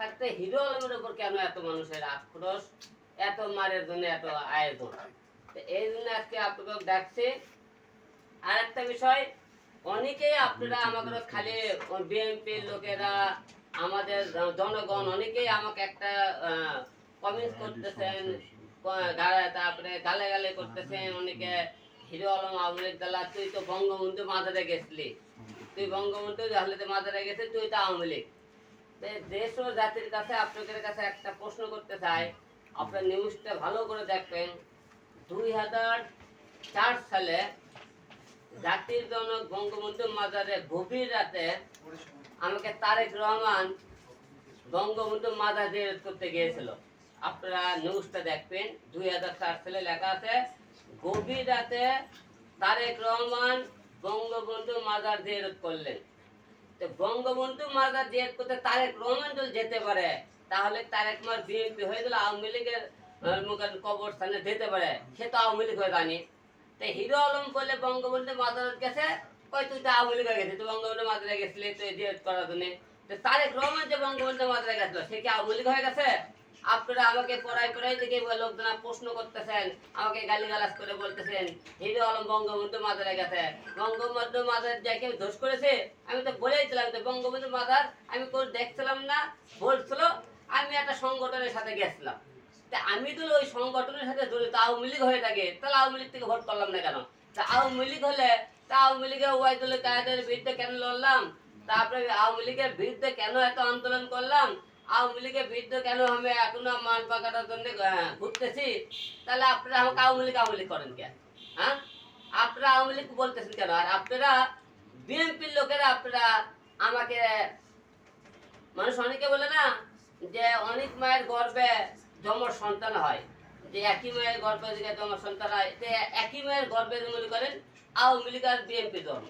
থাকতে হিরো আলমের উপর কেন এত মানুষের আক্রোশ? এত মারের জন্য এত আয়োজন। এই জন্য আজকে আপনাকে ডাকছি আর একটা বিষয় অনেকেই আপনারা আমাকে খালি বিএনপির লোকেরা আমাদের জনগণ অনেকেই আমাকে একটা কমেন্ট করতেছেন ক- তারপরে গালে গালে করতেছেন অনেকে হিরো আলম আওয়ামী দালা তুই তো বঙ্গবন্ধু মাদারে গেছিলি। তুই বঙ্গবন্ধু তাহলে তো মাদারে গেছে তুই তো আওয়ামী লীগ। দেশ ও জাতির কাছে আপনাদের কাছে একটা প্রশ্ন করতে চাই। আপনার নিউজটা ভালো করে দেখবেন। দুই হাজার চার সালে জাতির জনক বঙ্গবন্ধু মাজারে গভীর রাতে আমাকে তারেক রহমান বঙ্গবন্ধু মাজার জিয়ারত করতে গিয়েছিল। আপনারা নিউজটা দেখবেন। দুই হাজার চার সালে লেখা আছে, গভীর রাতে তারেক রহমান বঙ্গবন্ধু মাজার জিয়ারত করলেন। তো বঙ্গবন্ধু মাজার জিয়ারত করতে তারেক রহমান যদি যেতে পারে, তাহলে তারেক মার বিএনপি হয়ে গেলে আওয়ামী লীগের মুখের কবরস্থানে যেতে পারে। সে তো আওয়ামী লীগ হয়ে জানি। তো হিরো আলম বলে বঙ্গবন্ধু মাজার গেছে কই তুই তো আওয়ামী লীগ গেছিস, তুই বঙ্গবন্ধু মাজারে গেছিলি, তুই জিয়ারত করার জন্য। তো তারেক রহমান যে বঙ্গবন্ধু মাজারে গেছিল, সে কি আওয়ামী লীগ হয়ে গেছে? আপনারা আমাকে পড়াই পড়াই থেকে লোকজনা প্রশ্ন করতেছেন, আমাকে গালিগালাজ করে বলতেছেন, হিরো আলম বঙ্গবন্ধু মাজারে গেছে। বঙ্গবন্ধু মাজার যে কেউ দোষ করেছে? আমি তো বঙ্গবন্ধু মাজার আমি কোনো দেখছিলাম না, বলছিল, আমি একটা সংগঠনের সাথে গেছিলাম। তা আমি তো ওই সংগঠনের সাথে জড়িত আওয়ামী লীগ হয়ে থাকে। তাহলে আওয়ামী লীগ থেকে ভোট করলাম না কেন? তা আওয়ামী লীগ হলে, তা আওয়ামী লীগের ওয়াইদুল কায়দের বিরুদ্ধে কেন লড়লাম? তারপরে আওয়ামী লীগের বিরুদ্ধে কেন এত আন্দোলন করলাম? আওয়ামী লীগের বিরুদ্ধে কেন আমি এখনও মান পাকাটার জন্য ঘুরতেছি? তাহলে আপনারা আমাকে আওয়ামী লীগ আওয়ামী লীগ করেন কেন? হ্যাঁ? আপনারা আওয়ামী লীগ বলতেছেন কেন? আর আপনারা বিএনপির লোকেরা, আপনারা আমাকে মানুষ অনেকে বলে না যে অনেক মায়ের গর্বে জমর সন্তান হয়, যে একই মায়ের গর্বে জমর সন্তান হয় একই মায়ের গর্বে মনে করেন আওয়ামী লীগ আর বিএনপি ধর্ম।